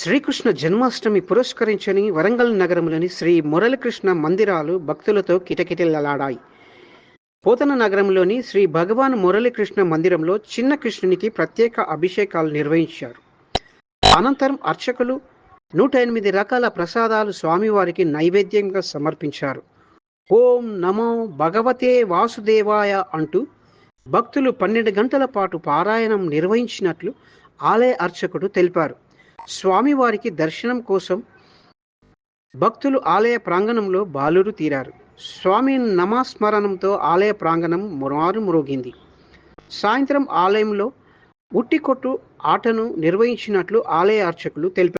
శ్రీకృష్ణ జన్మాష్టమి పురస్కరించని వరంగల్ నగరంలోని శ్రీ మురళకృష్ణ మందిరాలు భక్తులతో కిటకిటలాడాయి. పోతన నగరంలోని శ్రీ భగవాన్ మురళీకృష్ణ మందిరంలో చిన్న కృష్ణునికి ప్రత్యేక అభిషేకాలు నిర్వహించారు. అనంతరం అర్చకులు నూట ఎనిమిది రకాల ప్రసాదాలు స్వామివారికి నైవేద్యంగా సమర్పించారు. ఓం నమో భగవతే వాసుదేవాయ అంటూ భక్తులు పన్నెండు గంటల పాటు పారాయణం నిర్వహించినట్లు ఆలయ అర్చకుడు తెలిపారు. స్వామివారికి దర్శనం కోసం భక్తులు ఆలయ ప్రాంగణంలో బాలురు తీరారు. స్వామి నమస్మరణంతో ఆలయ ప్రాంగణం మురారు మురోగింది. సాయంత్రం ఆలయంలో ఉట్టికొట్టు ఆటను నిర్వహించినట్లు ఆలయ అర్చకులు తెలిపారు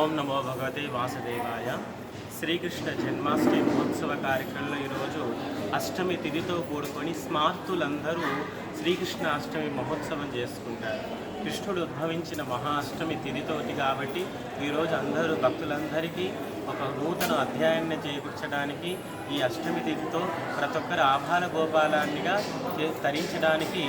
ఓం నమో భగవతే వాసుదేవాయ. శ్రీకృష్ణ జన్మాష్టమి మహోత్సవ కార్యక్రమంలో ఈరోజు అష్టమి తిథితో కూడుకొని స్మార్తులందరూ శ్రీకృష్ణ అష్టమి మహోత్సవం చేసుకుంటారు. కృష్ణుడు ఉద్భవించిన మహా అష్టమి తిథితోటి కాబట్టి ఈరోజు అందరూ భక్తులందరికీ ఒక నూతన అధ్యాయాన్ని చేకూర్చడానికి ఈ అష్టమి తిథితో ప్రతి ఒక్కరు ఆభాల గోపాలాన్నిగా తరించడానికి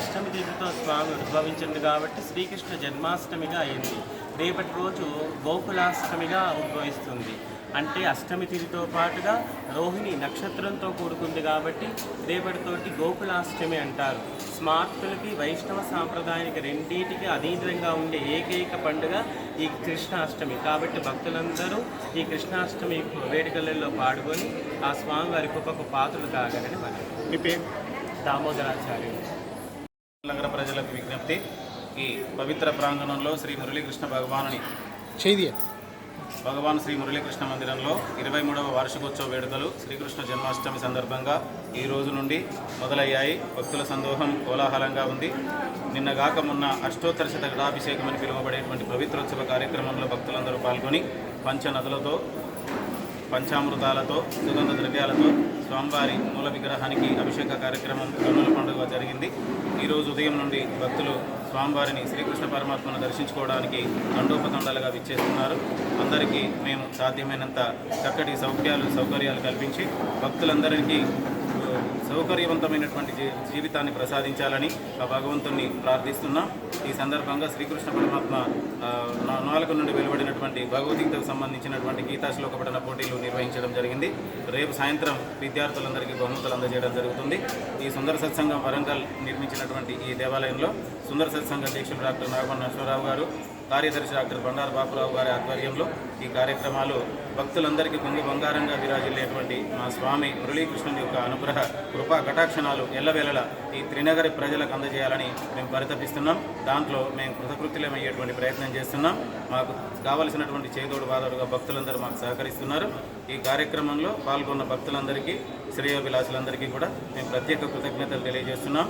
అష్టమి తిథితో స్వామి ఉద్భవించింది కాబట్టి శ్రీకృష్ణ జన్మాష్టమిగా అయింది. రేపటి రోజు గోకులాష్టమిగా ఉద్భవిస్తుంది. అంటే అష్టమి తిథితో పాటుగా రోహిణి నక్షత్రంతో కూడుకుంది కాబట్టి రేపటితోటి గోకులాష్టమి అంటారు. స్మార్తులకి వైష్ణవ సాంప్రదాయానికి రెండింటికి అధీనంగా ఉండే ఏకైక పండుగ ఈ కృష్ణాష్టమి. కాబట్టి భక్తులందరూ ఈ కృష్ణాష్టమి వేడుకలలో పాల్గొని ఆ స్వామివారి కృపకు పాత్రలు కాగలని మనం మీ పేరు? దామోదరాచార్యులు. నగర ప్రజలకు విజ్ఞప్తి. ఈ పవిత్ర ప్రాంగణంలో శ్రీ మురళీకృష్ణ భగవానుని భగవాన్ శ్రీ మురళీకృష్ణ మందిరంలో ఇరవై మూడవ వార్షికోత్సవ వేడుకలు శ్రీకృష్ణ జన్మాష్టమి సందర్భంగా ఈ రోజు నుండి మొదలయ్యాయి. భక్తుల సందోహం కోలాహలంగా ఉంది. నిన్నగాక మొన్న అష్టోత్తర శత ఘటాభిషేకం అని పిలువబడేటువంటి పవిత్రోత్సవ కార్యక్రమంలో భక్తులందరూ పాల్గొని పంచ నదులతో పంచామృతాలతో సుగంధ ద్రవ్యాలతో స్వామివారి మూల విగ్రహానికి అభిషేక కార్యక్రమం కన్నుల పండుగ జరిగింది. ఈరోజు ఉదయం నుండి భక్తులు స్వామివారిని శ్రీకృష్ణ పరమాత్మను దర్శించుకోవడానికి తండోపతండాలుగా విచ్చేస్తున్నారు. అందరికీ మేము సాధ్యమైనంత చక్కటి సౌఖ్యాలు సౌకర్యాలు కల్పించి భక్తులందరికీ సౌకర్యవంతమైనటువంటి జీ- జీవితాన్ని ప్రసాదించాలని ఆ భగవంతుణ్ణి ప్రార్థిస్తున్నా. ఈ సందర్భంగా శ్రీకృష్ణ పరమాత్మ నా- నాలుగు నుండి వెలువడినటువంటి భగవద్గీతకు సంబంధించినటువంటి గీతా శ్లోక పఠన పోటీలు నిర్వహించడం జరిగింది. రేపు సాయంత్రం విద్యార్థులందరికీ బహుమతులు అందజేయడం జరుగుతుంది. ఈ సుందర సత్సంగం వరంగల్ నిర్మించినటువంటి ఈ దేవాలయంలో సుందర సత్సంగ అధ్యక్షులు డాక్టర్ నాగమణ నరసింహరావు గారు కార్యదర్శి డాక్టర్ బండారు బాపురావు గారి ఆధ్వర్యంలో ఈ కార్యక్రమాలు భక్తులందరికీ పొంగి బంగారంగా విరాజిల్లేటువంటి మా స్వామి మురళీకృష్ణుని యొక్క అనుగ్రహ కృపా కటాక్షణాలు ఎల్లవేళలా ఈ త్రినగరి ప్రజలకు అందజేయాలని మేము పరితపిస్తున్నాం. దాంట్లో మేము కృతకృత్యులమయ్యేటువంటి ప్రయత్నం చేస్తున్నాం. మాకు కావలసినటువంటి చేదోడు బాదోడుగా భక్తులందరూ మాకు సహకరిస్తున్నారు. ఈ కార్యక్రమంలో పాల్గొన్న భక్తులందరికీ శ్రేయోభిలాషులందరికీ కూడా మేము ప్రత్యేక కృతజ్ఞతలు తెలియజేస్తున్నాం.